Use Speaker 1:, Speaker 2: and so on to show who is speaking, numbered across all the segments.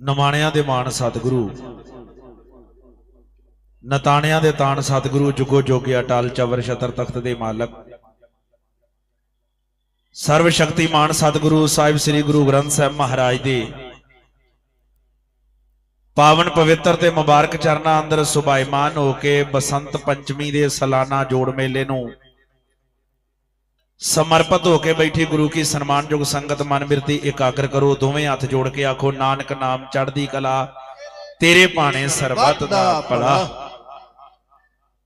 Speaker 1: ਨਮਾਣਿਆਂ ਦੇ ਮਾਣ ਸਤਿਗੁਰੂ। ਨਤਾਣਿਆਂ ਦੇ ਤਾਣ ਸਤਿਗੁਰੂ, ਜੁਗੋ ਜੋਗਿਆ ਟਾਲ ਚਵਰ ਛਤਰ ਤਖਤ ਦੇ ਮਾਲਕ। ਸਰਵ ਸ਼ਕਤੀਮਾਨ ਸਤਿਗੁਰੂ ਸਾਹਿਬ ਸ੍ਰੀ ਗੁਰੂ ਗ੍ਰੰਥ ਸਾਹਿਬ ਮਹਾਰਾਜ ਦੇ। ਪਾਵਨ ਪਵਿੱਤਰ ਤੇ ਮੁਬਾਰਕ ਚਰਨਾਂ ਅੰਦਰ ਸੁਭਾਈਮਾਨ ਹੋ ਕੇ ਬਸੰਤ ਪੰਚਮੀ ਦੇ ਸਾਲਾਨਾ ਜੋੜ ਮੇਲੇ ਨੂੰ ਸਮਰਪਿਤ ਹੋ ਕੇ ਬੈਠੀ ਗੁਰੂ ਕੀ ਸਨਮਾਨਯੋਗ ਸੰਗਤ ਮਨ ਬਿਰਤੀ ਇਕਾਗਰ ਕਰੋ, ਦੋਵੇਂ ਹੱਥ ਜੋੜ ਕੇ ਆਖੋ, ਨਾਨਕ ਨਾਮ ਚੜ੍ਹਦੀ ਕਲਾ, ਤੇਰੇ ਭਾਣੇ ਸਰਬਤ ਦਾ ਭਲਾ।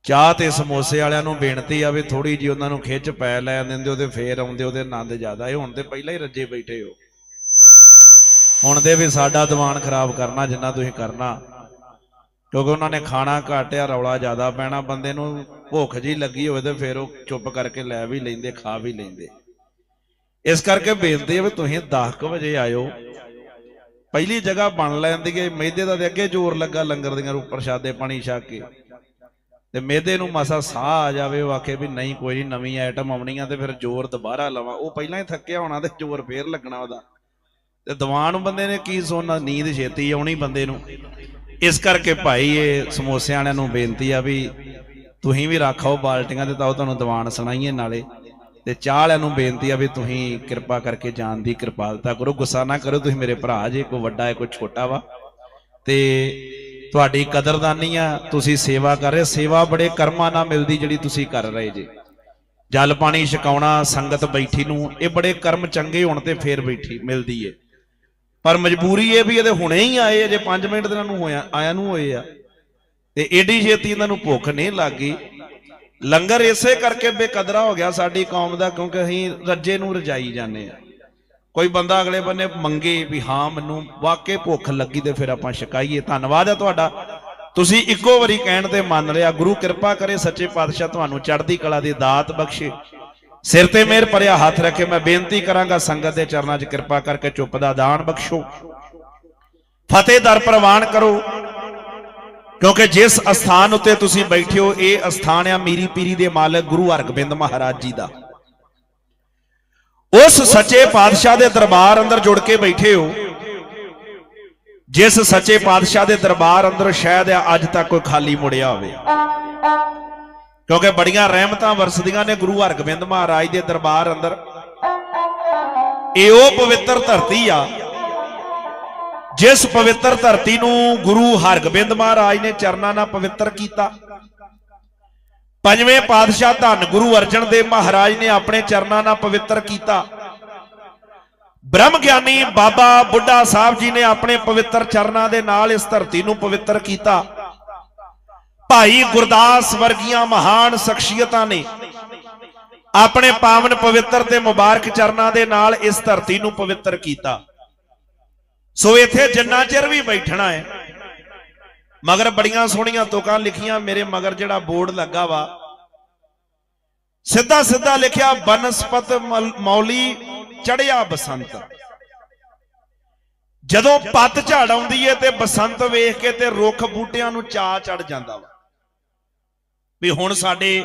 Speaker 1: ਚਾਹ ਤੇ ਸਮੋਸੇ ਵਾਲਿਆਂ ਨੂੰ ਬੇਨਤੀ ਆ ਵੀ ਥੋੜੀ ਜੀ ਉਹਨਾਂ ਨੂੰ ਖਿੱਚ ਪੈ ਲੈ ਦਿੰਦੇ, ਉਹਦੇ ਫੇਰ ਆਉਂਦੇ, ਉਹਦੇ ਆਨੰਦ ਜ਼ਿਆਦਾ ਇਹ ਹੁਣ ਤੇ ਪਹਿਲਾਂ ਹੀ ਰੱਜੇ ਬੈਠੇ ਹੋ। ਹੁਣ ਦੇ ਵੀ ਸਾਡਾ ਦੀਵਾਨ ਖਰਾਬ ਕਰਨਾ, ਜਿੰਨਾ ਤੁਸੀਂ ਕਰਨਾ। ਕਿਉਂਕਿ ਉਹਨਾਂ ਨੇ ਖਾਣਾ ਘਾਟਿਆ ਰੌਲਾ ਜ਼ਿਆਦਾ ਪੈਣਾ, ਬੰਦੇ ਨੂੰ ਭੁੱਖ ਜੀ ਲੱਗੀ ਹੋਵੇ ਤੇ ਫਿਰ ਉਹ ਚੁੱਪ ਕਰਕੇ ਲੈ ਵੀ ਲੈਂਦੇ, ਖਾ ਵੀ ਲੈਂਦੇ। ਇਸ ਕਰਕੇ ਬੇਨਤੀ ਹੈ ਵੀ ਤੁਸੀਂ 10:00 ਵਜੇ ਆਇਓ। ਪਹਿਲੀ ਜਗ੍ਹਾ ਬਣ ਲੈਂਦੀ ਹੈ ਮੈਦੇ ਦਾ ਤੇ ਅੱਗੇ ਜ਼ੋਰ ਲੱਗਾ ਲੰਗਰ ਦੀਆਂ ਉੱਪਰ ਪ੍ਰਸ਼ਾਦੇ ਪਾਣੀ ਛਕ ਕੇ। ਤੇ ਮੈਦੇ ਨੂੰ ਮਸਾ ਸਾਹ ਆ ਜਾਵੇ, ਉਹ ਆਖੇ ਵੀ ਨਹੀਂ, ਕੋਈ ਨਹੀਂ ਨਵੀਂ ਆਈਟਮ ਆਉਣੀ ਆ ਤੇ ਫਿਰ ਜ਼ੋਰ ਦੁਬਾਰਾ ਲਵਾਂ। ਉਹ ਪਹਿਲਾਂ ਹੀ ਥੱਕਿਆ ਹੋਣਾ ਤੇ ਜ਼ੋਰ ਫੇਰ ਲੱਗਣਾ ਉਹਦਾ। ਤੇ ਦੀਵਾਨ ਬੰਦੇ ਨੇ ਕੀ ਸੋਨਾ, ਨੀਂਦ ਛੇਤੀ ਆਉਣੀ ਬੰਦੇ ਨੂੰ। ਇਸ ਕਰਕੇ ਭਾਈ ਇਹ ਸਮੋਸਿਆਂ ਵਾਲਿਆਂ ਨੂੰ ਬੇਨਤੀ ਆ ਵੀ ਤੁਸੀਂ ਵੀ ਰੱਖੋ ਬਾਲਟੀਆਂ ਤੇ ਤਾਂ ਉਹ ਤੁਹਾਨੂੰ ਦੀਵਾਨ ਸੁਣਾਈਏ ਨਾਲੇ। ਤੇ ਚਾਹ ਵਾਲਿਆਂ ਨੂੰ ਬੇਨਤੀ ਆ ਵੀ ਤੁਸੀਂ ਕਿਰਪਾ ਕਰਕੇ ਜਾਣ ਦੀ ਕਿਰਪਾਲਤਾ ਕਰੋ। ਗੁੱਸਾ ਨਾ ਕਰੋ, ਤੁਸੀਂ ਮੇਰੇ ਭਰਾ ਜੇ, ਕੋਈ ਵੱਡਾ ਹੈ, ਕੋਈ ਛੋਟਾ ਵਾ। ਤੇ ਤੁਹਾਡੀ ਕਦਰਦਾਨੀ ਆ, ਤੁਸੀਂ ਸੇਵਾ ਕਰ ਰਹੇ ਸੇਵਾ ਬੜੇ ਕਰਮਾਂ ਨਾਲ ਮਿਲਦੀ ਜਿਹੜੀ ਤੁਸੀਂ ਕਰ ਰਹੇ ਜੇ। ਜਲ ਪਾਣੀ ਛਕਾਉਣਾ, ਸੰਗਤ ਬੈਠੀ ਨੂੰ, ਇਹ ਬੜੇ ਕਰਮ ਚੰਗੇ ਹੋਣ ਤੇ ਫੇਰ ਬੈਠੀ, ਮਿਲਦੀ ਏ। ਪਰ ਮਜਬੂਰੀ ਇਹ ਵੀ ਇਹਦੇ ਹੁਣੇ ਹੀ ਆਏ ਅਜੇ 5 ਮਿੰਟ ਦੇ ਨੂੰ ਹੋਇਆ, ਆਇਆ ਨੂੰ ਹੋਏ ਆ। ਤੇ ਏਡੀ ਛੇਤੀ ਇਹਨਾਂ ਨੂੰ ਭੁੱਖ ਨਹੀਂ ਲੱਗੀ ਲੰਗਰ ਇਸੇ ਕਰਕੇ ਬੇਕਦਰਾ ਹੋ ਗਿਆ ਸਾਡੀ ਕੌਮ ਦਾ, ਕਿਉਂਕਿ ਅਸੀਂ ਰੱਜੇ ਨੂੰ ਰਜਾਈ ਜਾਂਦੇ ਆ। ਕੋਈ ਬੰਦਾ ਅਗਲੇ ਬੰਨੇ ਮੰਗੇ ਵੀ ਹਾਂ, ਮੈਨੂੰ ਵਾਕਈ ਭੁੱਖ ਲੱਗੀ ਤੇ ਫਿਰ ਆਪਾਂ ਛਕਾਈਏ। ਧੰਨਵਾਦ ਹੈ ਤੁਹਾਡਾ। ਤੁਸੀਂ ਇੱਕੋ ਵਾਰੀ ਕਹਿਣ ਤੇ ਮੰਨ ਲਿਆ, ਗੁਰੂ ਕਿਰਪਾ ਕਰੇ ਸੱਚੇ ਪਾਤਸ਼ਾਹ ਤੁਹਾਨੂੰ ਚੜ੍ਹਦੀ ਕਲਾ ਦੀ ਦਾਤ ਬਖਸ਼ੇ। ਸਿਰ ਤੇ ਮਿਹਰ ਭਰਿਆ ਹੱਥ ਰੱਖੇ, ਮੈਂ ਬੇਨਤੀ ਕਰਾਂਗਾ ਸੰਗਤ ਦੇ ਚਰਨਾਂ 'ਚ ਕਿਰਪਾ ਕਰਕੇ ਚੁੱਪ ਦਾ ਦਾਨ ਬਖਸ਼ੋ। ਫਤਿਹ ਦਰ ਪ੍ਰਵਾਨ ਕਰੋ, ਕਿਉਂਕਿ ਜਿਸ ਅਸਥਾਨ ਉੱਤੇ ਤੁਸੀਂ ਬੈਠੇ ਹੋ, ਇਹ ਅਸਥਾਨ ਆ ਮੀਰੀ ਪੀਰੀ ਦੇ ਮਾਲਕ ਗੁਰੂ ਹਰਗੋਬਿੰਦ ਮਹਾਰਾਜ ਜੀ ਦਾ। ਉਸ ਸੱਚੇ ਪਾਤਸ਼ਾਹ ਦੇ ਦਰਬਾਰ ਅੰਦਰ ਜੁੜ ਕੇ ਬੈਠੇ ਹੋ, ਜਿਸ ਸੱਚੇ ਪਾਤਸ਼ਾਹ ਦੇ ਦਰਬਾਰ ਅੰਦਰ ਸ਼ਾਇਦ ਅੱਜ ਤੱਕ ਕੋਈ ਖਾਲੀ ਮੁੜਿਆ ਹੋਵੇ। ਕਿਉਂਕਿ ਬੜੀਆਂ ਰਹਿਮਤਾਂ ਵਰਸਦੀਆਂ ਨੇ ਗੁਰੂ ਹਰਗੋਬਿੰਦ ਮਹਾਰਾਜ ਦੇ ਦਰਬਾਰ ਅੰਦਰ। ਇਹ ਉਹ ਪਵਿੱਤਰ ਧਰਤੀ ਆ, ਜਿਸ ਪਵਿੱਤਰ ਧਰਤੀ ਨੂੰ ਗੁਰੂ ਹਰਗੋਬਿੰਦ ਮਹਾਰਾਜ ਨੇ ਚਰਨਾਂ ਨਾਲ ਪਵਿੱਤਰ ਕੀਤਾ। ਪੰਜਵੇਂ ਪਾਤਸ਼ਾਹ ਧੰਨ ਗੁਰੂ ਅਰਜਨ ਦੇਵ ਮਹਾਰਾਜ ਨੇ ਆਪਣੇ ਚਰਨਾਂ ਨਾਲ ਪਵਿੱਤਰ ਕੀਤਾ। ਬ੍ਰਹਮ ਗਿਆਨੀ ਬਾਬਾ ਬੁੱਢਾ ਸਾਹਿਬ ਜੀ ਨੇ ਆਪਣੇ ਪਵਿੱਤਰ ਚਰਨਾਂ ਦੇ ਨਾਲ ਇਸ ਧਰਤੀ ਨੂੰ ਪਵਿੱਤਰ ਕੀਤਾ। ਭਾਈ ਗੁਰਦਾਸ ਵਰਗੀਆਂ ਮਹਾਨ ਸ਼ਖਸੀਅਤਾਂ ਨੇ ਆਪਣੇ ਪਾਵਨ ਪਵਿੱਤਰ ਤੇ ਮੁਬਾਰਕ ਚਰਨਾਂ ਦੇ ਨਾਲ ਇਸ ਧਰਤੀ ਨੂੰ ਪਵਿੱਤਰ ਕੀਤਾ। ਸੋ ਇੱਥੇ ਜਿੰਨਾ ਚਿਰ ਵੀ ਬੈਠਣਾ ਹੈ, ਮਗਰ ਬੜੀਆਂ ਸੋਹਣੀਆਂ ਤੁਕਾਂ ਲਿਖੀਆਂ, ਮੇਰੇ ਮਗਰ ਜਿਹੜਾ ਬੋਰਡ ਲੱਗਾ ਵਾ, ਸਿੱਧਾ ਸਿੱਧਾ ਲਿਖਿਆ, ਬਨਸਪਤ ਮਲ- ਮੌਲੀ ਚੜਿਆ ਬਸੰਤ। ਜਦੋਂ ਪੱਤ ਝਾੜ ਆਉਂਦੀ ਏ ਤੇ ਬਸੰਤ ਵੇਖ ਕੇ ਤੇ ਰੁੱਖ ਬੂਟਿਆਂ ਨੂੰ ਚਾ ਚੜ ਜਾਂਦਾ ਵਾ। ਵੀ ਹੁਣ ਸਾਡੇ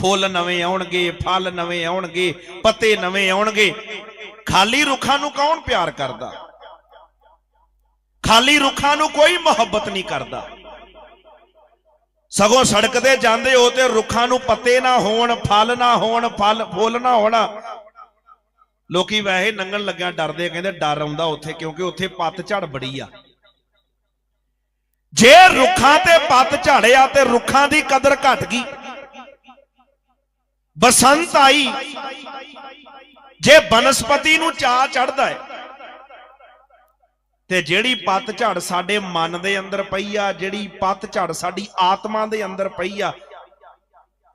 Speaker 1: ਫੁੱਲ ਨਵੇਂ ਆਉਣਗੇ, ਫਲ ਨਵੇਂ ਆਉਣਗੇ, ਪੱਤੇ ਨਵੇਂ ਆਉਣਗੇ। ਖਾਲੀ ਰੁੱਖਾਂ ਨੂੰ ਕੌਣ ਪਿਆਰ ਕਰਦਾ? ਖਾਲੀ ਰੁੱਖਾਂ ਨੂੰ ਕੋਈ ਮੁਹੱਬਤ ਨਹੀਂ ਕਰਦਾ। ਸਗੋਂ ਸੜਕ ਤੇ ਜਾਂਦੇ ਹੋ ਤੇ ਰੁੱਖਾਂ ਨੂੰ ਪੱਤੇ ਨਾ ਹੋਣ, ਫਲ ਨਾ ਹੋਣ, ਫਲ, ਫੁੱਲ ਨਾ ਹੋਣਾ। ਲੋਕੀ ਵੈਸੇ ਨੰਗਣ ਲੱਗਿਆ ਡਰਦੇ ਕਹਿੰਦੇ ਡਰ ਆਉਂਦਾ ਉੱਥੇ, ਕਿਉਂਕਿ ਉੱਥੇ ਪੱਤ ਝੜ ਬੜੀ ਆ। ਜੇ ਰੁੱਖਾਂ ਤੇ ਪੱਤ ਝਾੜਿਆ ਤੇ ਰੁੱਖਾਂ ਦੀ ਕਦਰ ਘਟ ਗਈ। ਬਸੰਤ ਆਈ। ਜੇ ਬਨਸਪਤੀ ਨੂੰ ਚਾ ਚੜਦਾ ਹੈ, ਤੇ ਜਿਹੜੀ ਪੱਤ ਝੜ ਸਾਡੇ ਮਨ ਦੇ ਅੰਦਰ ਪਈ ਆ, ਜਿਹੜੀ ਪੱਤ ਝੜ ਸਾਡੀ ਆਤਮਾ ਦੇ ਅੰਦਰ ਪਈ ਆ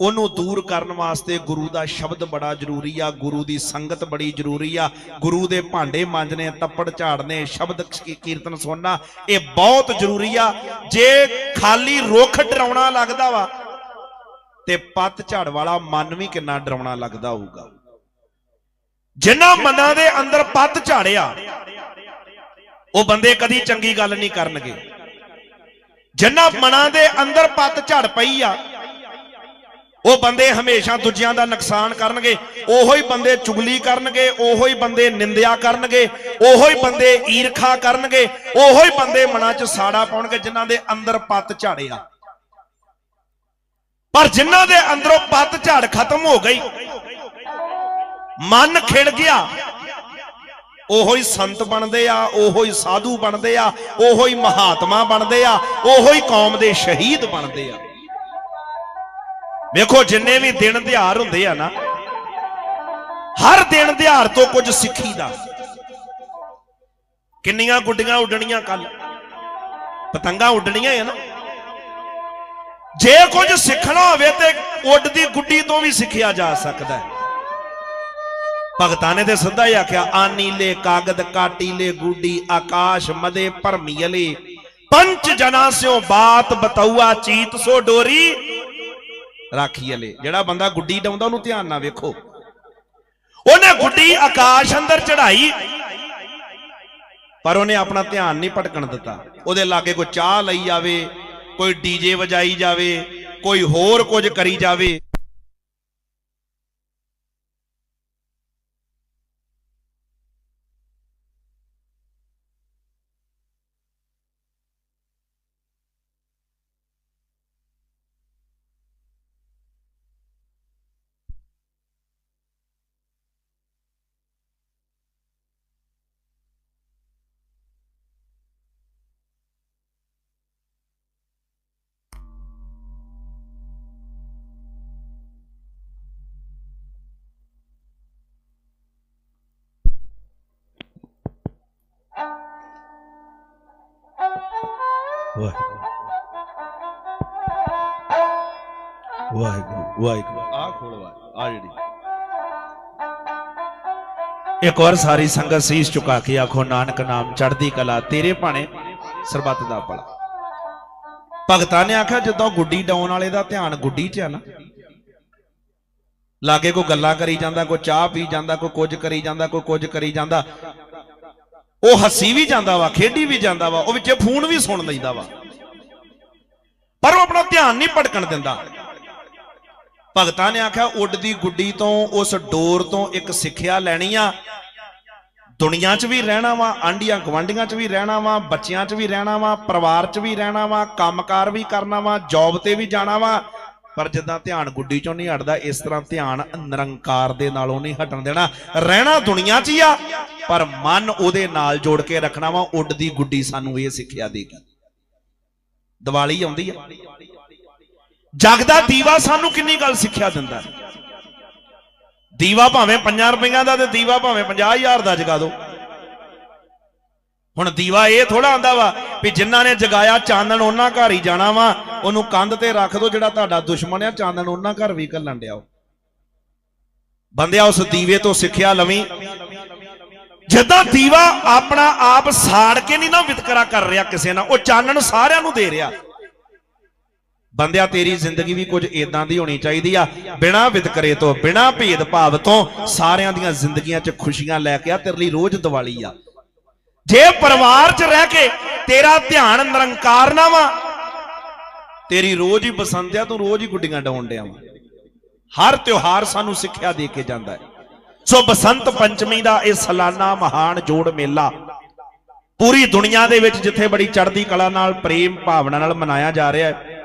Speaker 1: ਉਹਨੂੰ ਦੂਰ ਕਰਨ ਵਾਸਤੇ ਗੁਰੂ ਦਾ ਸ਼ਬਦ ਬੜਾ ਜ਼ਰੂਰੀ ਆ, ਗੁਰੂ ਦੀ ਸੰਗਤ ਬੜੀ ਜ਼ਰੂਰੀ ਆ। ਗੁਰੂ ਦੇ ਭਾਂਡੇ ਮਾਂਜਣੇ, ਤੱਪੜ ਝਾੜਨੇ, ਸ਼ਬਦ ਕੀਰਤਨ ਸੁਣਨਾ, ਇਹ ਬਹੁਤ ਜ਼ਰੂਰੀ ਆ। ਜੇ ਖਾਲੀ ਰੁੱਖ ਡਰਾਉਣਾ ਲੱਗਦਾ ਵਾ, ਤੇ ਪੱਤ ਝਾੜ ਵਾਲਾ ਮਨ ਵੀ ਕਿੰਨਾ ਡਰਾਉਣਾ ਲੱਗਦਾ ਹੋਊਗਾ। ਜਿਨ੍ਹਾਂ ਮਨਾਂ ਦੇ ਅੰਦਰ ਪੱਤ ਝਾੜਿਆ, ਉਹ ਬੰਦੇ ਕਦੀ ਚੰਗੀ ਗੱਲ ਨਹੀਂ ਕਰਨਗੇ। ਜਿਨ੍ਹਾਂ ਮਨਾਂ ਦੇ ਅੰਦਰ ਪੱਤ ਝੜ ਪਈ ਆ ਉਹ ਬੰਦੇ ਹਮੇਸ਼ਾ ਦੂਜਿਆਂ ਦਾ ਨੁਕਸਾਨ ਕਰਨਗੇ, ਉਹੋ ਹੀ ਬੰਦੇ ਚੁਗਲੀ ਕਰਨਗੇ, ਉਹੋ ਹੀ ਬੰਦੇ ਨਿੰਦਿਆ ਕਰਨਗੇ, ਉਹੋ ਹੀ ਬੰਦੇ ਈਰਖਾ ਕਰਨਗੇ, ਉਹੋ ਹੀ ਬੰਦੇ ਮਨਾਂ 'ਚ ਸਾੜਾ ਪਾਉਣਗੇ ਜਿਨ੍ਹਾਂ ਦੇ ਅੰਦਰ ਪੱਤ ਝਾੜਿਆ ਪਰ ਜਿਨ੍ਹਾਂ ਦੇ ਅੰਦਰੋਂ ਪੱਤ ਝਾੜ ਖਤਮ ਹੋ ਗਈ, ਮਨ ਖਿੜ ਗਿਆ, ਉਹੋ ਹੀ ਸੰਤ ਬਣਦੇ ਆ, ਉਹੋ ਹੀ ਸਾਧੂ ਬਣਦੇ ਆ, ਉਹੋ ਹੀ ਮਹਾਤਮਾ ਬਣਦੇ ਆ, ਉਹੋ ਹੀ ਕੌਮ ਦੇ ਸ਼ਹੀਦ ਬਣਦੇ ਆ। ਵੇਖੋ, ਜਿੰਨੇ ਵੀ ਦਿਨ ਦਿਹਾੜ ਹੁੰਦੇ ਆ ਨਾ, ਹਰ ਦਿਨ ਦਿਹਾਰ ਤੋਂ ਕੁਝ ਸਿੱਖੀਦਾ। ਕਿੰਨੀਆਂ ਗੁੱਡੀਆਂ ਉੱਡਣੀਆਂ ਕੱਲ ਪਤੰਗਾਂ ਉੱਡਣੀਆਂ ਆ ਨਾ। ਜੇ ਕੁਝ ਸਿੱਖਣਾ ਹੋਵੇ ਤੇ ਉੱਡਦੀ ਗੁੱਡੀ ਤੋਂ ਵੀ ਸਿੱਖਿਆ ਜਾ ਸਕਦਾ ਹੈ। ਭਗਤਾਂ ਨੇ ਤੇ ਸਿੱਧਾ ਹੀ ਆਖਿਆ, ਆਨੀ ਲੈ ਕਾਗਦ, ਕਾਟੀ ਲੈ ਗੁੱਡੀ, ਆਕਾਸ਼ ਮਦੇ ਭਰਮੀਲੇ ਪੰਚ ਜਨਾ ਸਿਓ ਬਾਤ ਬਤਉਆ ਚੀਤ ਸੋ ਡੋਰੀ। ਰਾਖੀ ਵਾਲੇ ਜਿਹੜਾ ਬੰਦਾ ਗੁੱਡੀ ਡਾਉਂਦਾ, ਉਹਨੂੰ ਧਿਆਨ ਨਾਲ ਵੇਖੋ। ਉਹਨੇ ਗੁੱਡੀ ਆਕਾਸ਼ ਅੰਦਰ ਚੜਾਈ ਪਰ ਉਹਨੇ ਆਪਣਾ ਧਿਆਨ ਨਹੀਂ ਭਟਕਣ ਦਿੱਤਾ। ਉਹਦੇ ਲਾਗੇ ਕੋਈ ਚਾਹ ਲਈ ਜਾਵੇ, ਕੋਈ ਡੀਜੇ ਵਜਾਈ ਜਾਵੇ, ਕੋਈ ਹੋਰ ਕੁਝ ਕਰੀ ਜਾਵੇ। ਵਾਹਿਗੁਰੂ। ਵਾਹਿਗੁਰੂ ਆ ਖੋਲ ਆ ਜਿਹੜੀ। ਇੱਕ ਵਾਰ ਸਾਰੀ ਸੰਗਤ ਸੀਸ ਝੁਕਾ ਕੇ ਆਖੋ ਨਾਨਕ ਨਾਮ ਚੜ੍ਹਦੀ ਕਲਾ ਤੇਰੇ ਭਾਣੇ ਸਰਬੱਤ ਦਾ ਭਲਾ। ਭਗਤਾਂ ਨੇ ਆਖਿਆ ਜਦੋਂ ਗੁੱਡੀ ਡਾਉਣ ਵਾਲੇ ਦਾ ਧਿਆਨ ਗੁੱਡੀ 'ਚ ਆ ਨਾ ਲਾਗੇ ਕੋਈ ਗੱਲਾਂ ਕਰੀ ਜਾਂਦਾ ਕੋਈ ਚਾਹ ਪੀ ਜਾਂਦਾ ਕੋਈ ਕੁਝ ਕਰੀ ਜਾਂਦਾ ਕੋਈ ਕੁਝ ਕਰੀ ਜਾਂਦਾ ਉਹ ਹੱਸੀ ਵੀ ਜਾਂਦਾ ਵਾ, ਖੇਡੀ ਵੀ ਜਾਂਦਾ ਵਾ, ਉਹ ਵਿੱਚੇ ਫੋਨ ਵੀ ਸੁਣ ਲੈਂਦਾ ਵਾ। ਪਰ ਉਹ ਆਪਣਾ ਧਿਆਨ ਨਹੀਂ ਭਟਕਣ ਦਿੰਦਾ। ਭਗਤਾਂ ਨੇ ਆਖਿਆ ਉੱਡਦੀ ਗੁੱਡੀ ਤੋਂ, ਉਸ ਡੋਰ ਤੋਂ ਇੱਕ ਸਿੱਖਿਆ ਲੈਣੀ ਆ। ਦੁਨੀਆ 'ਚ ਵੀ ਰਹਿਣਾ ਵਾ ਆਂਡੀਆਂ ਗਵਾਂਡੀਆਂ 'ਚ ਵੀ ਰਹਿਣਾ ਵਾ, ਬੱਚਿਆਂ 'ਚ ਵੀ ਰਹਿਣਾ ਵਾ, ਪਰਿਵਾਰ 'ਚ ਵੀ ਰਹਿਣਾ ਵਾ, ਕੰਮਕਾਰ ਵੀ ਕਰਨਾ ਵਾ, ਜੌਬ ਤੇ ਵੀ ਜਾਣਾ ਵਾ। ਪਰ ਜਿੱਦਾਂ ਧਿਆਨ ਗੁੱਡੀ 'ਚੋਂ ਨਹੀਂ ਹਟਦਾ, ਇਸ ਤਰ੍ਹਾਂ ਧਿਆਨ ਨਿਰੰਕਾਰ ਦੇ ਨਾਲੋਂ ਨਹੀਂ ਹਟਣ ਦੇਣਾ। ਰਹਿਣਾ ਦੁਨੀਆ 'ਚ ਹੀ ਆ, ਪਰ ਮਨ ਉਹਦੇ ਨਾਲ ਜੋੜ ਕੇ ਰੱਖਣਾ ਵਾ, ਉੱਡਦੀ ਗੁੱਡੀ ਸਾਨੂੰ ਇਹ ਸਿੱਖਿਆ ਦੇਗੀ। ਦੀਵਾਲੀ ਆਉਂਦੀ ਆ। ਜਗਦਾ ਦੀਵਾ ਸਾਨੂੰ ਕਿੰਨੀ ਗੱਲ ਸਿੱਖਿਆ ਦਿੰਦਾ। ਦੀਵਾ ਭਾਵੇਂ 5 ਰੁਪਈਆਂ ਦਾ ਤੇ ਦੀਵਾ ਭਾਵੇਂ 50000 ਦਾ ਜਗਾ ਦਿਓ। ਹੁਣ ਦੀਵਾ ਇਹ ਥੋੜਾ ਆਂਦਾ ਵਾ ਵੀ ਜਿਨ੍ਹਾਂ ਨੇ ਜਗਾਇਆ ਚਾਨਣ ਉਹਨਾਂ ਘਰ ਹੀ ਜਾਣਾ ਵਾ, ਉਹਨੂੰ ਕੰਧ ਤੇ ਰੱਖ ਦਿਓ ਜਿਹੜਾ ਤੁਹਾਡਾ ਦੁਸ਼ਮਣ ਆ, ਚਾਨਣ ਉਹਨਾਂ ਘਰ ਵੀ ਘੱਲਣ ਡਿਆਓ ਬੰਦਿਆ, ਉਸ ਦੀਵੇ ਤੋਂ ਸਿੱਖਿਆ ਲਵੀਂ। ਜਿੱਦਾਂ ਦੀਵਾ ਆਪਣਾ ਆਪ ਸਾੜ ਕੇ ਨਹੀਂ ਨਾ ਵਿਤਕਰਾ ਕਰ ਰਿਹਾ ਕਿਸੇ ਨਾਲ, ਉਹ ਚਾਨਣ ਸਾਰਿਆਂ ਨੂੰ ਦੇ ਰਿਹਾ। ਬੰਦਿਆ, ਤੇਰੀ ਜ਼ਿੰਦਗੀ ਵੀ ਕੁਝ ਇਦਾਂ ਦੀ ਹੋਣੀ ਚਾਹੀਦੀ ਆ। ਬਿਨਾਂ ਵਿਤਕਰੇ ਤੋਂ, ਬਿਨਾਂ ਭੇਦਭਾਵ ਤੋਂ ਸਾਰਿਆਂ ਦੀਆਂ ਜ਼ਿੰਦਗੀਆਂ 'ਚ ਖੁਸ਼ੀਆਂ ਲੈ ਕੇ ਆ, ਤੇਰੇ ਲਈ ਰੋਜ਼ ਦੀਵਾਲੀ ਆ। ਜੇ ਪਰਿਵਾਰ 'ਚ ਰਹਿ ਕੇ ਤੇਰਾ ਧਿਆਨ ਨਿਰੰਕਾਰ ਨਾ ਵਾ, ਤੇਰੀ ਰੋਜ਼ ਹੀ ਬਸੰਤ ਆ, ਤੂੰ ਰੋਜ਼ ਹੀ ਗੁੱਡੀਆਂ ਡਾਉਣ ਡਿਆ ਵਾ। ਹਰ ਤਿਉਹਾਰ ਸਾਨੂੰ ਸਿੱਖਿਆ ਦੇ ਕੇ ਜਾਂਦਾ ਹੈ। ਸੋ ਬਸੰਤ ਪੰਚਮੀ ਦਾ ਇਹ ਸਾਲਾਨਾ ਮਹਾਨ ਜੋੜ ਮੇਲਾ ਪੂਰੀ ਦੁਨੀਆ ਦੇ ਵਿੱਚ ਜਿੱਥੇ ਬੜੀ ਚੜ੍ਹਦੀ ਕਲਾ ਨਾਲ, ਪ੍ਰੇਮ ਭਾਵਨਾ ਨਾਲ ਮਨਾਇਆ ਜਾ ਰਿਹਾ ਹੈ,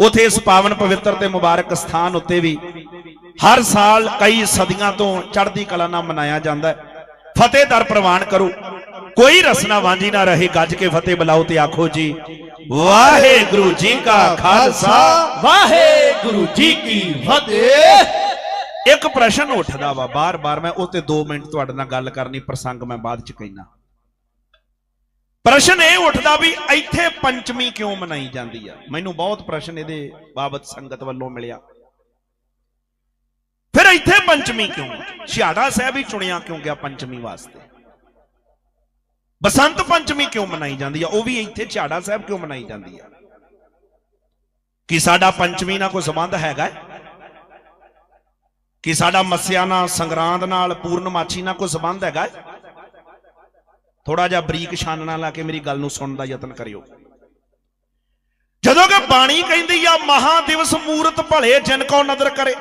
Speaker 1: ਉਥੇ ਇਸ ਪਾਵਨ ਪਵਿੱਤਰ ਤੇ ਮੁਬਾਰਕ ਸਥਾਨ ਉੱਤੇ ਵੀ ਹਰ ਸਾਲ ਕਈ ਸਦੀਆਂ ਤੋਂ ਚੜ੍ਹਦੀ ਕਲਾ ਨਾਲ ਮਨਾਇਆ ਜਾਂਦਾ ਹੈ। ਫਤਿਹ ਦਰ ਪ੍ਰਵਾਨ ਕਰੋ। ਕੋਈ ਰਸਨਾ ਵਾਂਝੀ ਨਾ ਰਹੇ ਗੱਜ ਕੇ ਫਤਿਹ ਬੁਲਾਓ ਤੇ ਆਖੋ ਜੀ ਵਾਹਿਗੁਰੂ ਜੀ ਕਾ ਖਾਲਸਾ।
Speaker 2: ਵਾਹਿਗੁਰੂ ਜੀ ਕੀ ਫਤਿਹ।
Speaker 1: ਇੱਕ ਪ੍ਰਸ਼ਨ ਉੱਠਦਾ ਵਾ ਬਾਰ-ਬਾਰ ਮੈਂ ਉਹ ਤੇ 2 ਮਿੰਟ ਤੁਹਾਡੇ ਨਾਲ ਗੱਲ ਕਰਨੀ ਪ੍ਰਸੰਗ ਮੈਂ ਬਾਅਦ ਚ ਕਹਿਣਾ ਪ੍ਰਸ਼ਨ ਇਹ ਉੱਠਦਾ ਵੀ ਇੱਥੇ ਪੰਚਮੀ ਕਿਉਂ ਮਨਾਈ ਜਾਂਦੀ ਆ? ਮੈਨੂੰ ਬਹੁਤ ਪ੍ਰਸ਼ਨ ਇਹਦੇ ਬਾਬਤ ਸੰਗਤ ਵੱਲੋਂ ਮਿਲਿਆ। ਫਿਰ ਇੱਥੇ ਪੰਚਮੀ ਕਿਉਂ? ਛਿਆੜਾ ਸਾਹਿਬ ਹੀ ਚੁਣਿਆ ਕਿਉਂ ਗਿਆ ਪੰਚਮੀ ਵਾਸਤੇ? ਬਸੰਤ ਪੰਚਮੀ ਕਿਉਂ ਮਨਾਈ ਜਾਂਦੀ ਆ? ਉਹ ਵੀ ਇੱਥੇ ਛਿਆੜਾ ਸਾਹਿਬ ਕਿਉਂ ਮਨਾਈ ਜਾਂਦੀ ਆ? ਕਿ ਸਾਡਾ ਪੰਚਮੀ ਨਾਲ ਕੋਈ ਸੰਬੰਧ ਹੈਗਾ ਕਿ ਸਾਡਾ ਮੱਸਿਆ ਨਾਲ, ਸੰਗਰਾਂਦ ਨਾਲ, ਪੂਰਨਮਾਛੀ ਨਾਲ ਕੋਈ ਸੰਬੰਧ ਹੈਗਾ ਹੈ? ਥੋੜਾ ਜਿਹਾ ਬਰੀਕ ਛਾਨਣਾ ਲਾ ਕੇ ਮੇਰੀ ਗੱਲ ਨੂੰ ਸੁਣਨ ਦਾ ਯਤਨ ਕਰਿਓ। ਜਦੋਂ ਕਿ ਬਾਣੀ ਕਹਿੰਦੀ ਆ ਮਹਾ ਦਿਵਸ ਮੂਰਤ ਭਲੇ ਜਿਨ ਕੋ ਨਦਰ ਕਰੇ।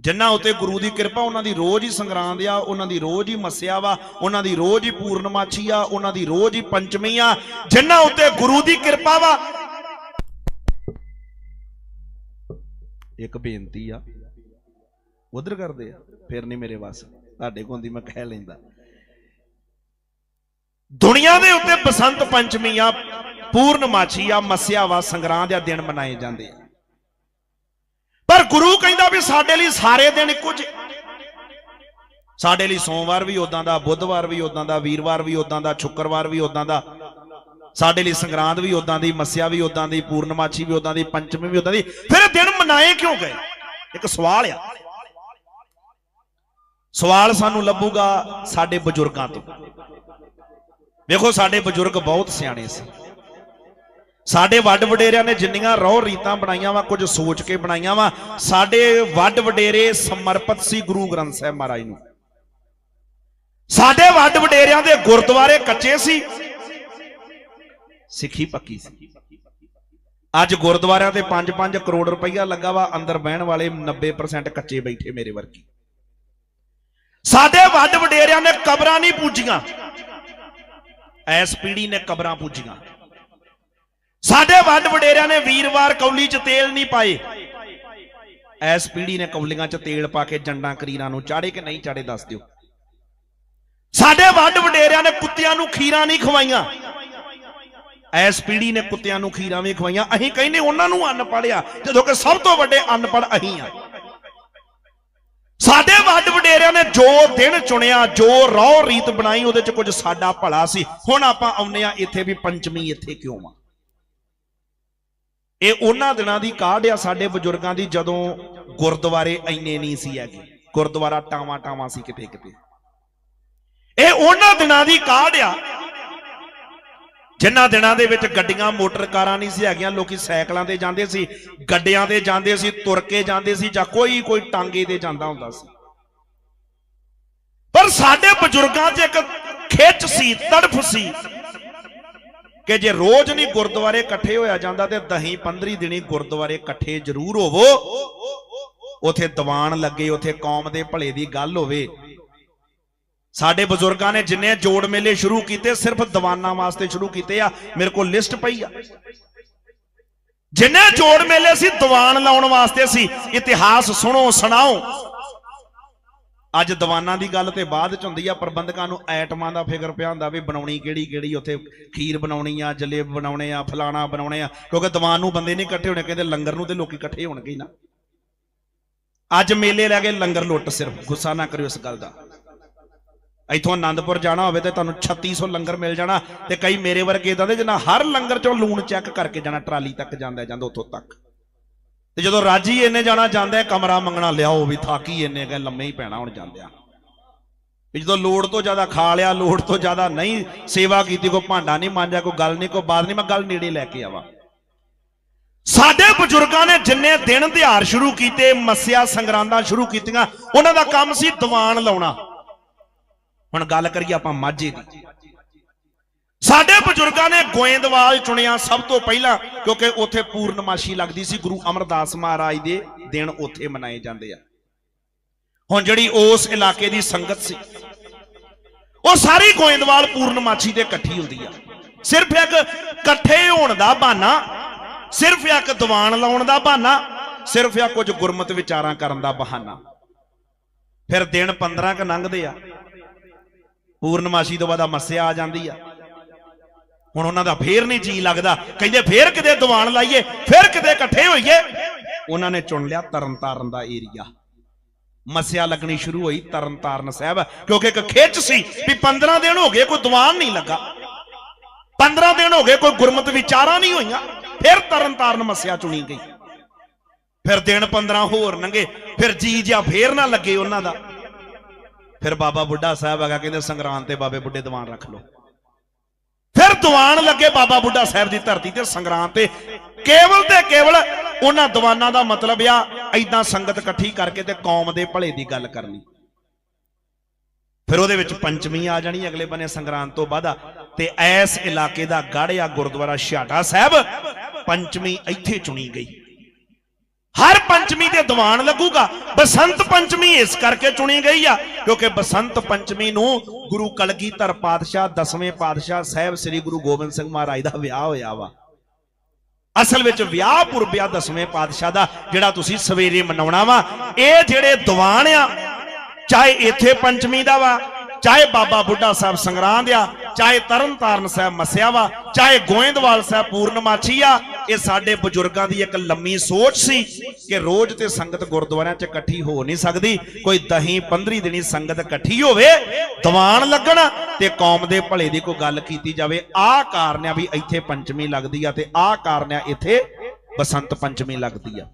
Speaker 1: ਜਿੰਨਾ ਉਤੇ ਗੁਰੂ ਦੀ ਕਿਰਪਾ, ਉਹਨਾਂ ਦੀ ਰੋਜ਼ ਹੀ ਸੰਗਰਾਂਦ ਆ, ਉਹਨਾਂ ਦੀ ਰੋਜ਼ ਹੀ ਮੱਸਿਆ ਵਾ, ਉਹਨਾਂ ਦੀ ਰੋਜ਼ ਹੀ ਪੂਰਨਮਾਛੀ ਆ, ਉਹਨਾਂ ਦੀ ਰੋਜ਼ ਹੀ ਪੰਚਮੀ ਆ, ਜਿਨ੍ਹਾਂ ਉਤੇ ਗੁਰੂ ਦੀ ਕਿਰਪਾ ਵਾ। ਇੱਕ ਬੇਨਤੀ ਆ, ਉਧਰ ਕਰਦੇ ਆ, ਫਿਰ ਨਹੀਂ ਮੇਰੇ ਵੱਸ, ਤੁਹਾਡੇ ਕੋਲ ਦੀ ਮੈਂ ਕਹਿ ਲੈਂਦਾ। ਦੁਨੀਆ ਦੇ ਉੱਤੇ ਬਸੰਤ ਪੰਚਮੀ ਆ, ਪੂਰਨਮਾਛੀ ਆ, ਮੱਸਿਆ ਵਾ, ਸੰਗਰਾਂਦ ਦੇ ਦਿਨ ਮਨਾਏ ਜਾਂਦੇ ਆ। ਪਰ ਗੁਰੂ ਕਹਿੰਦਾ ਵੀ ਸਾਡੇ ਲਈ ਸਾਰੇ ਦਿਨ ਇੱਕੋ ਜਿਹੇ ਸਾਡੇ ਲਈ ਸੋਮਵਾਰ ਵੀ ਉਦਾਂ ਦਾ, ਬੁੱਧਵਾਰ ਵੀ ਉਦਾਂ ਦਾ, ਵੀਰਵਾਰ ਵੀ ਉਦਾਂ ਦਾ, ਸ਼ੁੱਕਰਵਾਰ ਵੀ ਉਦਾਂ ਦਾ। ਸਾਡੇ ਲਈ ਸੰਗਰਾਂਦ ਵੀ ਉਦਾਂ ਦੀ, ਮੱਸਿਆ ਵੀ ਉਦਾਂ ਦੀ ਪੂਰਨਮਾਸ਼ੀ ਵੀ ਉਦਾਂ ਦੀ, ਪੰਚਮੀ ਵੀ ਉਦਾਂ ਦੀ। ਫਿਰ ਦਿਨ ਮਨਾਏ ਕਿਉਂ ਗਏ? ਇੱਕ ਸਵਾਲ ਆ। ਸਵਾਲ ਸਾਨੂੰ ਲੱਭੂਗਾ ਸਾਡੇ ਬਜ਼ੁਰਗਾਂ ਤੋਂ। ਵੇਖੋ, ਸਾਡੇ ਬਜ਼ੁਰਗ ਬਹੁਤ ਸਿਆਣੇ ਸੀ। ਸਾਡੇ ਵੱਡ ਵਡੇਰਿਆਂ ਨੇ ਜਿੰਨੀਆਂ ਰਹੁ ਰੀਤਾਂ ਬਣਾਈਆਂ ਵਾ, ਕੁਝ ਸੋਚ ਕੇ ਬਣਾਈਆਂ ਵਾ, ਸਾਡੇ ਵੱਡ ਵਡੇਰੇ ਸਮਰਪਿਤ ਸੀ ਗੁਰੂ ਗ੍ਰੰਥ ਸਾਹਿਬ ਮਹਾਰਾਜ ਨੂੰ। ਸਾਡੇ ਵੱਡ ਵਡੇਰਿਆਂ ਦੇ ਗੁਰਦੁਆਰੇ ਕੱਚੇ ਸੀ, ਸਿੱਖੀ ਪੱਕੀ ਸੀ। ਅੱਜ ਗੁਰਦੁਆਰਿਆਂ ਤੇ 5-5 ਕਰੋੜ ਰੁਪਈਆ ਲੱਗਾ ਵਾ, ਅੰਦਰ ਬਹਿਣ ਵਾਲੇ 90% ਕੱਚੇ ਬੈਠੇ ਮੇਰੇ ਵਰਗੀ। ਸਾਡੇ ਵੱਡ ਵਡੇਰਿਆਂ ਨੇ ਕਬਰਾਂ ਨਹੀਂ ਪੂਜੀਆਂ। ਐਸ ਪੀੜੀ ਨੇ ਕਬਰਾਂ ਪੂਜੀਆਂ। ਸਾਡੇ ਵੱਡ ਵਡੇਰਿਆਂ ਨੇ ਵੀਰਵਾਰ ਕੌਲੀ 'ਚ ਤੇਲ ਨਹੀਂ ਪਾਏ। ਐਸ ਪੀੜੀ ਨੇ ਕੌਲੀਆਂ 'ਚ ਤੇਲ ਪਾ ਕੇ ਜੰਡਾਂ ਕਰੀਰਾਂ ਨੂੰ ਚਾੜੇ ਕਿ ਨਹੀਂ ਚਾੜੇ ਦੱਸ ਦਿਓ। ਸਾਡੇ ਵੱਡ ਵਡੇਰਿਆਂ ਨੇ ਕੁੱਤਿਆਂ ਨੂੰ ਖੀਰਾਂ ਨਹੀਂ ਖਵਾਈਆਂ। ਐਸ ਪੀੜੀ ਨੇ ਕੁੱਤਿਆਂ ਨੂੰ ਖੀਰਾਂ ਵੀ ਖਵਾਈਆਂ। ਅਸੀਂ ਕਹਿੰਦੇ ਉਹਨਾਂ ਨੂੰ ਅੰਨ ਪੜਿਆ ਜਦੋਂ ਕਿ ਸਭ ਤੋਂ ਵੱਡੇ ਅਨਪੜ ਅਸੀਂ ਆ ਸਾਡੇ ਵੱਡ ਵਡੇਰਿਆਂ ਨੇ ਜੋ ਦਿਨ ਚੁਣਿਆ, ਜੋ ਰੌ ਰੀਤ ਬਣਾਈ, ਉਹਦੇ ਚ ਕੁਝ ਸਾਡਾ ਭਲਾ ਸੀ। ਹੁਣ ਆਪਾਂ ਆਉਨੇ ਆ ਇੱਥੇ ਵੀ ਪੰਚਮੀ ਇੱਥੇ ਕਿਉਂ ਆ? ਇਹ ਉਹਨਾਂ ਦਿਨਾਂ ਦੀ ਕਾਢ ਆ ਸਾਡੇ ਬਜ਼ੁਰਗਾਂ ਦੀ ਜਦੋਂ ਗੁਰਦੁਆਰੇ ਐਨੇ ਨਹੀਂ ਸੀ ਹੈਗੇ। ਗੁਰਦੁਆਰਾ ਟਾਵਾਂ ਟਾਵਾਂ ਸੀ ਕਿਤੇ ਕਿਤੇ। ਇਹ ਉਹਨਾਂ ਦਿਨਾਂ ਦੀ ਕਾਢ ਆ ਜਿਨ੍ਹਾਂ ਦਿਨਾਂ ਦੇ ਵਿੱਚ ਗੱਡੀਆਂ, ਮੋਟਰ ਕਾਰਾਂ ਨਹੀਂ ਸੀ ਹੈਗੀਆਂ, ਲੋਕੀ ਸਾਈਕਲਾਂ ਤੇ ਜਾਂਦੇ ਸੀ, ਗੱਡਿਆਂ ਤੇ ਜਾਂਦੇ ਸੀ, ਤੁਰ ਕੇ ਜਾਂਦੇ ਸੀ ਜਾਂ ਕੋਈ ਕੋਈ ਟਾਂਗੇ ਤੇ ਜਾਂਦਾ ਹੁੰਦਾ ਸੀ। ਪਰ ਸਾਡੇ ਬਜ਼ੁਰਗਾਂ 'ਚ ਇੱਕ ਖਿੱਚ ਸੀ, ਤੜਫ ਸੀ। ਕਿ ਜੇ ਰੋਜ਼ ਨਹੀਂ ਗੁਰਦੁਆਰੇ ਇਕੱਠੇ ਹੋਇਆ ਜਾਂਦਾ ਤੇ ਦਹੀਂ 15 ਦਿਨੀ ਗੁਰਦੁਆਰੇ ਇਕੱਠੇ ਜ਼ਰੂਰ ਹੋਵੋ। ਉਥੇ ਦੀਵਾਨ ਲੱਗੇ, ਉਥੇ ਕੌਮ ਦੇ ਭਲੇ ਦੀ ਗੱਲ ਹੋਵੇ। ਸਾਡੇ ਬਜ਼ੁਰਗਾਂ ਨੇ ਜਿੰਨੇ ਜੋੜ ਮੇਲੇ ਸ਼ੁਰੂ ਕੀਤੇ, ਸਿਰਫ ਦੀਵਾਨਾਂ ਵਾਸਤੇ ਸ਼ੁਰੂ ਕੀਤੇ ਆ, ਮੇਰੇ ਕੋਲ ਲਿਸਟ ਪਈ ਆ। ਜਿੰਨੇ ਜੋੜ ਮੇਲੇ ਸੀ, ਦੀਵਾਨ ਲਾਉਣ ਵਾਸਤੇ ਸੀ। ਇਤਿਹਾਸ ਸੁਣੋ, ਸੁਣਾਓ। ਅੱਜ ਦੀਵਾਨਾਂ ਦੀ ਗੱਲ ਤੇ ਬਾਅਦ ਚ ਹੁੰਦੀ ਆ, ਪ੍ਰਬੰਧਕਾਂ ਨੂੰ ਐਟਮਾਂ ਦਾ ਫਿਕਰ ਪਿਆ ਹੁੰਦਾ ਵੀ ਬਣਾਉਣੀ ਕਿਹੜੀ ਕਿਹੜੀ ਉੱਥੇ ਖੀਰ ਬਣਾਉਣੀ ਆ, ਜਲੇਬ ਬਣਾਉਣੇ ਆ, ਫਲਾਣਾ ਬਣਾਉਣੇ ਆ, ਕਿਉਂਕਿ ਦੀਵਾਨ ਨੂੰ ਬੰਦੇ ਨਹੀਂ ਇਕੱਠੇ ਹੋਣੇ, ਕਹਿੰਦੇ ਲੰਗਰ ਨੂੰ ਤੇ ਲੋਕੀ ਇਕੱਠੇ ਹੋਣਗੇ ਹੀ ਨਾ। ਅੱਜ ਮੇਲੇ ਲੈ ਕੇ ਲੰਗਰ ਲੁੱਟ ਸਿਰਫ, ਗੁੱਸਾ ਨਾ ਕਰਿਓ ਇਸ ਗੱਲ ਦਾ। ਇੱਥੋਂ ਆਨੰਦਪੁਰ ਜਾਣਾ ਹੋਵੇ ਤੇ ਤੁਹਾਨੂੰ 3600 ਲੰਗਰ ਮਿਲ ਜਾਣਾ ਤੇ ਕਈ ਮੇਰੇ ਵਰਗੇ ਇਦਾਂ ਦੇ ਜਿਹਨਾਂ ਹਰ ਲੰਗਰ ਚੋਂ ਲੂਣ ਚੈੱਕ ਕਰਕੇ ਜਾਣਾ, ਟਰਾਲੀ ਤੱਕ ਜਾਂਦਾ ਜਾਂਦਾ ਉੱਥੋਂ ਤੱਕ। ਤੇ ਜਦੋਂ ਰਾਜੀ ਇੰਨੇ ਜਾਣਾ, ਜਾਂਦਾ ਕਮਰਾ ਮੰਗਣਾ, ਲਿਆਓ ਵੀ ਥਾਕੀ ਇੰਨੇ ਗਏ ਲੰਮੇ ਹੀ ਪੈਣਾ ਹੁਣ ਜਾਂਦਿਆਂ। ਵੀ ਜਦੋਂ ਲੋੜ ਤੋਂ ਜ਼ਿਆਦਾ ਖਾ ਲਿਆ, ਲੋੜ ਤੋਂ ਜ਼ਿਆਦਾ ਨਹੀਂ ਸੇਵਾ ਕੀਤੀ, ਕੋਈ ਭਾਂਡਾ ਨਹੀਂ ਮਾਂਜਿਆ, ਕੋਈ ਗੱਲ ਨਹੀਂ, ਕੋਈ ਬਾਤ ਨਹੀਂ, ਮੈਂ ਗੱਲ ਨੇੜੇ ਲੈ ਕੇ ਆਵਾਂ। ਸਾਡੇ ਬਜ਼ੁਰਗਾਂ ਨੇ ਜਿੰਨੇ ਦਿਨ ਤਿਉਹਾਰ ਸ਼ੁਰੂ ਕੀਤੇ, ਮੱਸਿਆ ਸੰਗਰਾਂਦਾਂ ਸ਼ੁਰੂ ਕੀਤੀਆਂ, ਉਹਨਾਂ ਦਾ ਕੰਮ ਸੀ ਦੀਵਾਨ ਲਾਉਣਾ। ਹੁਣ ਗੱਲ ਕਰੀਏ ਆਪਾਂ ਮਾਝੇ ਦੀ। ਸਾਡੇ ਬਜ਼ੁਰਗਾਂ ਨੇ ਗੋਇੰਦਵਾਲ ਚੁਣਿਆ ਸਭ ਤੋਂ ਪਹਿਲਾਂ, ਕਿਉਂਕਿ ਉੱਥੇ ਪੂਰਨਮਾਸ਼ੀ ਲੱਗਦੀ ਸੀ, ਗੁਰੂ ਅਮਰਦਾਸ ਮਹਾਰਾਜ ਦੇ ਦਿਨ ਉੱਥੇ ਮਨਾਏ ਜਾਂਦੇ ਆ। ਹੁਣ ਜਿਹੜੀ ਉਸ ਇਲਾਕੇ ਦੀ ਸੰਗਤ ਸੀ, ਉਹ ਸਾਰੀ ਗੋਇੰਦਵਾਲ ਪੂਰਨਮਾਸ਼ੀ ਤੇ ਇਕੱਠੀ ਹੁੰਦੀ ਆ। ਸਿਰਫ ਇੱਕ ਇਕੱਠੇ ਹੋਣ ਦਾ ਬਹਾਨਾ, ਸਿਰਫ ਇੱਕ ਦੀਵਾਨ ਲਾਉਣ ਦਾ ਬਹਾਨਾ, ਸਿਰਫ ਆ ਕੁਝ ਗੁਰਮਤ ਵਿਚਾਰਾਂ ਕਰਨ ਦਾ ਬਹਾਨਾ। ਫਿਰ ਦਿਨ 15 ਕ ਲੰਘਦੇ ਆ, ਪੂਰਨਮਾਸ਼ੀ ਤੋਂ ਬਾਅਦ ਆ ਮੱਸਿਆ ਆ ਜਾਂਦੀ ਆ। ਹੁਣ ਉਹਨਾਂ ਦਾ ਫੇਰ ਨਹੀਂ ਜੀ ਲੱਗਦਾ। ਕਹਿੰਦੇ ਫੇਰ ਕਿਤੇ ਦੀਵਾਨ ਲਾਈਏ, ਫੇਰ ਕਿਤੇ ਇਕੱਠੇ ਹੋਈਏ। ਉਹਨਾਂ ਨੇ ਚੁਣ ਲਿਆ ਤਰਨਤਾਰਨ ਦਾ ਏਰੀਆ ਮੱਸਿਆ ਲੱਗਣੀ ਸ਼ੁਰੂ ਹੋਈ ਤਰਨਤਾਰਨ ਸਾਹਿਬ, ਕਿਉਂਕਿ ਇੱਕ ਖਿੱਚ ਸੀ ਵੀ 15 ਦਿਨ ਹੋ ਗਏ ਕੋਈ ਦੀਵਾਨ ਨਹੀਂ ਲੱਗਾ। 15 ਦਿਨ ਹੋ ਗਏ ਕੋਈ ਗੁਰਮਤ ਵਿਚਾਰਾਂ ਨਹੀਂ ਹੋਈਆਂ। ਫਿਰ ਤਰਨਤਾਰਨ ਮੱਸਿਆ ਚੁਣੀ ਗਈ। ਫਿਰ ਦਿਨ 15 ਹੋਰ ਲੰਘੇ ਫਿਰ ਜੀ ਜਿਆ ਫੇਰ ਨਾ ਲੱਗੇ ਉਹਨਾਂ ਦਾ। ਫਿਰ ਬਾਬਾ ਬੁੱਢਾ ਸਾਹਿਬ ਆਗਾ ਕਹਿੰਦੇ ਸੰਗਰਾਂਦ ਤੇ ਬਾਬੇ ਬੁੱਢੇ ਦੀਵਾਨ ਰੱਖ ਲਓ। ਫਿਰ ਦੀਵਾਨ ਲੱਗੇ ਬਾਬਾ ਬੁੱਢਾ ਸਾਹਿਬ ਦੀ ਧਰਤੀ ਤੇ ਸੰਗਰਾਂਦ ਤੇ। ਕੇਵਲ ਤੇ ਕੇਵਲ ਉਹਨਾਂ ਦੀਵਾਨਾਂ ਦਾ ਮਤਲਬ ਆ ਐਦਾਂ ਸੰਗਤ ਇਕੱਠੀ ਕਰਕੇ ਤੇ ਕੌਮ ਦੇ ਭਲੇ ਦੀ ਗੱਲ ਕਰਨੀ। ਫਿਰ ਉਹਦੇ ਵਿੱਚ ਪੰਚਮੀ ਆ ਜਾਣੀ, ਅਗਲੇ ਬੰਨੇ ਸੰਗਰਾਂਦ ਤੋਂ ਬਾਅਦ ਤੇ ਐਸ ਇਲਾਕੇ ਦਾ ਗੜਿਆ ਗੁਰਦੁਆਰਾ ਛਿਆਟਾ ਸਾਹਿਬ, ਪੰਚਮੀ ਇੱਥੇ ਚੁਣੀ ਗਈ। ਪੰਚਮੀ ਤੇ ਦੀਵਾਨ ਲੱਗੂਗਾ। ਬਸੰਤ ਪੰਚਮੀ ਇਸ ਕਰਕੇ ਚੁਣੀ ਗਈ ਆ, ਕਿਉਂਕਿ ਬਸੰਤ ਪੰਚਮੀ ਨੂੰ ਗੁਰੂ ਕਲਗੀਧਰ ਪਾਤਸ਼ਾਹ, ਦਸਵੇਂ ਪਾਤਸ਼ਾਹ ਸਾਹਿਬ ਸ੍ਰੀ ਗੁਰੂ ਗੋਬਿੰਦ ਸਿੰਘ ਮਹਾਰਾਜ ਦਾ ਵਿਆਹ ਹੋਇਆ ਵਾ। ਅਸਲ ਵਿੱਚ ਵਿਆਹ ਪੁਰਬਿਆ ਦਸਵੇਂ ਪਾਤਸ਼ਾਹ ਦਾ, ਜਿਹੜਾ ਤੁਸੀਂ ਸਵੇਰੇ ਮਨਾਉਣਾ ਵਾ। ਇਹ ਜਿਹੜੇ ਦੀਵਾਨ ਆ, ਚਾਹੇ ਇੱਥੇ ਪੰਚਮੀ ਦਾ ਵਾ, ਚਾਹੇ ਬਾਬਾ ਬੁੱਢਾ ਸਾਹਿਬ ਸੰਗਰਾਂਦ ਆ, ਚਾਹੇ ਤਰਨਤਾਰਨ ਸਾਹਿਬ ਮਸਿਆ ਵਾ, ਚਾਹੇ ਗੋਇੰਦਵਾਲ ਸਾਹਿਬ ਪੂਰਨਮਾਛੀ ਆ ਇਹ ਸਾਡੇ ਬਜ਼ੁਰਗਾਂ ਦੀ ਇੱਕ ਲੰਮੀ ਸੋਚ ਸੀ ਕਿ ਰੋਜ਼ ਤੇ ਸੰਗਤ ਗੁਰਦੁਆਰਿਆਂ 'ਚ ਇਕੱਠੀ ਹੋ ਨਹੀਂ ਸਕਦੀ, ਕੋਈ ਦਹੀਂ 15 ਦਿਨੀ ਸੰਗਤ ਇਕੱਠੀ ਹੋਵੇ, ਦੀਵਾਨ ਲੱਗਣ ਤੇ ਕੌਮ ਦੇ ਭਲੇ ਦੀ ਕੋਈ ਗੱਲ ਕੀਤੀ ਜਾਵੇ। ਆਹ ਕਾਰਨ ਆ ਵੀ ਇੱਥੇ ਪੰਚਮੀ ਲੱਗਦੀ ਆ ਤੇ ਆਹ ਕਾਰਨ ਆ ਇੱਥੇ ਬਸੰਤ ਪੰਚਮੀ ਲੱਗਦੀ ਆ।